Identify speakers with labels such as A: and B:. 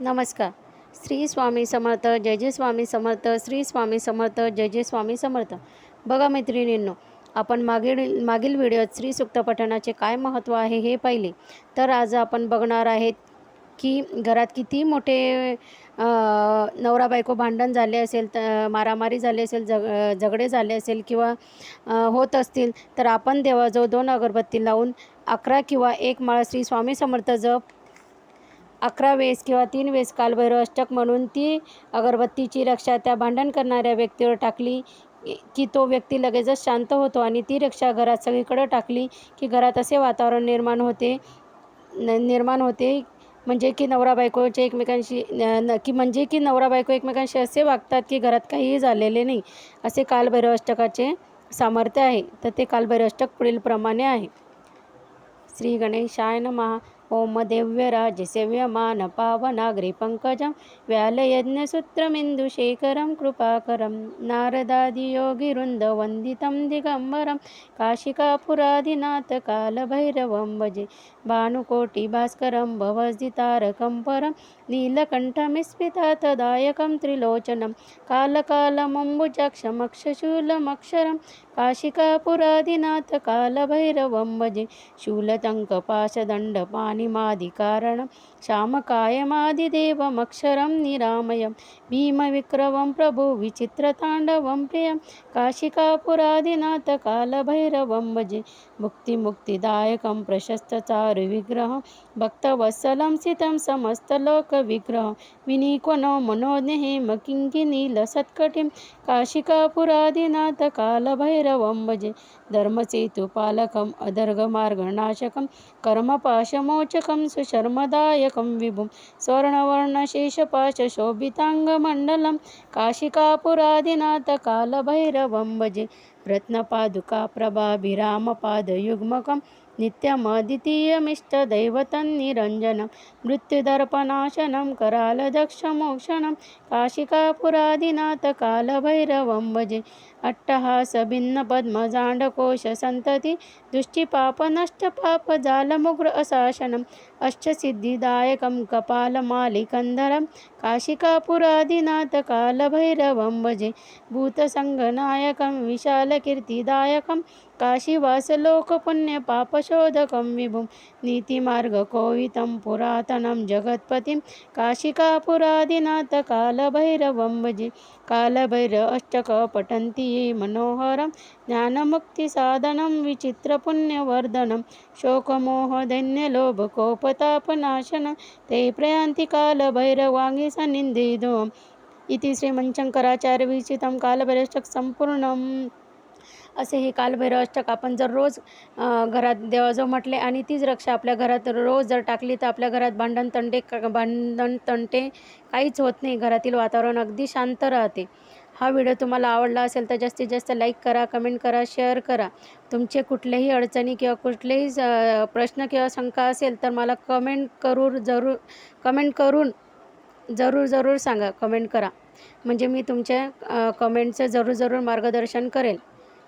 A: नमस्कार. श्री स्वामी समर्थ जय जय स्वामी समर्थ श्री स्वामी समर्थ जय जय स्वामी समर्थ. बघा मैत्रिणींनो आपण मागील मागील व्हिडिओत श्री सुक्त पठणाचे काय महत्त्व आहे हे पाहिले. तर आज आपण बघणार आहेत की घरात किती मोठे नवरा बायको भांडण झाले असेल तर मारामारी झाली असेल जग झगडे झाले असेल किंवा होत असतील तर आपण देवाजवळ दोन अगरबत्ती लावून अकरा किंवा एक माळ श्री स्वामी समर्थ जप अकरा वेळेस किंवा तीन वेळेस कालभैरव अष्टक म्हणून ती अगरबत्तीची रक्षा त्या भांडण करणाऱ्या व्यक्तीवर टाकली. की तो व्यक्ती लगेचच शांत होतो आणि ती रक्षा घरात सगळीकडं टाकली की घरात असे वातावरण निर्माण होते न निर्माण होते म्हणजे की नवरा बायकोचे एकमेकांशी न की म्हणजे की नवरा बायको एकमेकांशी असे वागतात की घरात काहीही झालेले नाही असे कालभैरव अष्टकाचे सामर्थ्य आहे. तर ते कालभैरव अष्टक पुढीलप्रमाणे आहे. श्री गणेशाय नमः. ओम दिव्यराज सेव्यमान पावनाग्रि पंकजं व्यालयज्ञसूत्रमिन्दुशेखरं कृपाकरं नारदादियोगिवृन्दवन्दितं दिगम्बरं काशिकापुरादिनाथ कालभैरवं भजे भानुकोटिभास्करं भवजितारकं परं नीलकण्ठमिस्मितातदायकं त्रिलोचनं कालकालमम्बुजाक्षमक्षशूलमक्षरं काशिकापुरादिनाथ कालभैरवं श्यामकायमादिदेवमक्षरं निरामयं भीमविक्रमं प्रभुविचित्रताण्डवं प्रियं काशिकापुरादिनाथ कालभैरवं भजे मुक्तिमुक्तिदायकं प्रशस्तचारुविग्रहं भक्तवत्सलं सितं समस्तलोकविग्रहं विनीकोनो मनोज्ञहेम किङ्किनीलसत्कटिं काशिकापुरादिनाथ कालभैरवं भजे धर्मसेतुपालकम् अधर्गमार्गनाशकं कर्मपाशमोचकं सुशर्मदायकं विभुं स्वर्णवर्णशेषपाशशोभिताङ्गमण्डलं काशिकापुरादिनाथ कालभैरवं भजे रत्नपादुकाप्रभाभिरामपादयुग्मकं नित्यमद्वितीयमिष्टदैवतं निरञ्जनं मृत्युदर्पनाशनं करालदक्षमोक्षणं काशिकापुरादिनाथ कालभैरवं भजे। अट्टहासभिन्नपद्मजाण्डकोशसन्तति दुष्टिपापनष्टपापजालमुग्र अशासनम् अष्टसिद्धिदायकं कपालमालिकन्धरं काशिकापुरादिनाथ कालभैरवं भजे। भूतसङ्गनायकं विशालकीर्तिदायकं काशीवासलोकपुण्यपापशोधकं विभुं। नीतिमार्गकोवितं पुरातनं जगत्पतिं। काशिकापुरादिनाथ कालभैरवं भजे। कालभैरव अष्टक पठन्ति ये मनोहरं। ज्ञानमुक्तिसाधनं विचित्रपुण्यवर्धनं। शोकमोहधन्यलोभकोपतापनाशनं। ते प्रयान्ति कालभैरवाङ्गि सन्निधिदोम् इति श्रीमञ्चङ्कराचार्यविचितं कालभैरवाष्टक सम्पूर्णम् असे हे कालभैरव अष्टक आपण जर रोज घरात देवाजवळ म्हटले आणि तीच रक्षा आपल्या घरात रोज जर टाकली तर आपल्या घरात भांडण तंटे भांडण तंटे काहीच होत नाही. घरातील वातावरण अगदी शांत राहते. हा व्हिडिओ तुम्हाला आवडला असेल तर जास्तीत जास्त लाईक करा कमेंट करा शेअर करा. तुमचे कुठल्याही अडचणी किंवा कुठलेही प्रश्न किंवा शंका असेल तर मला कमेंट करून जरूर कमेंट करून जरूर जरूर सांगा. कमेंट करा. म्हणजे मी तुमच्या कमेंटचं जरूर जरूर मार्गदर्शन करेल.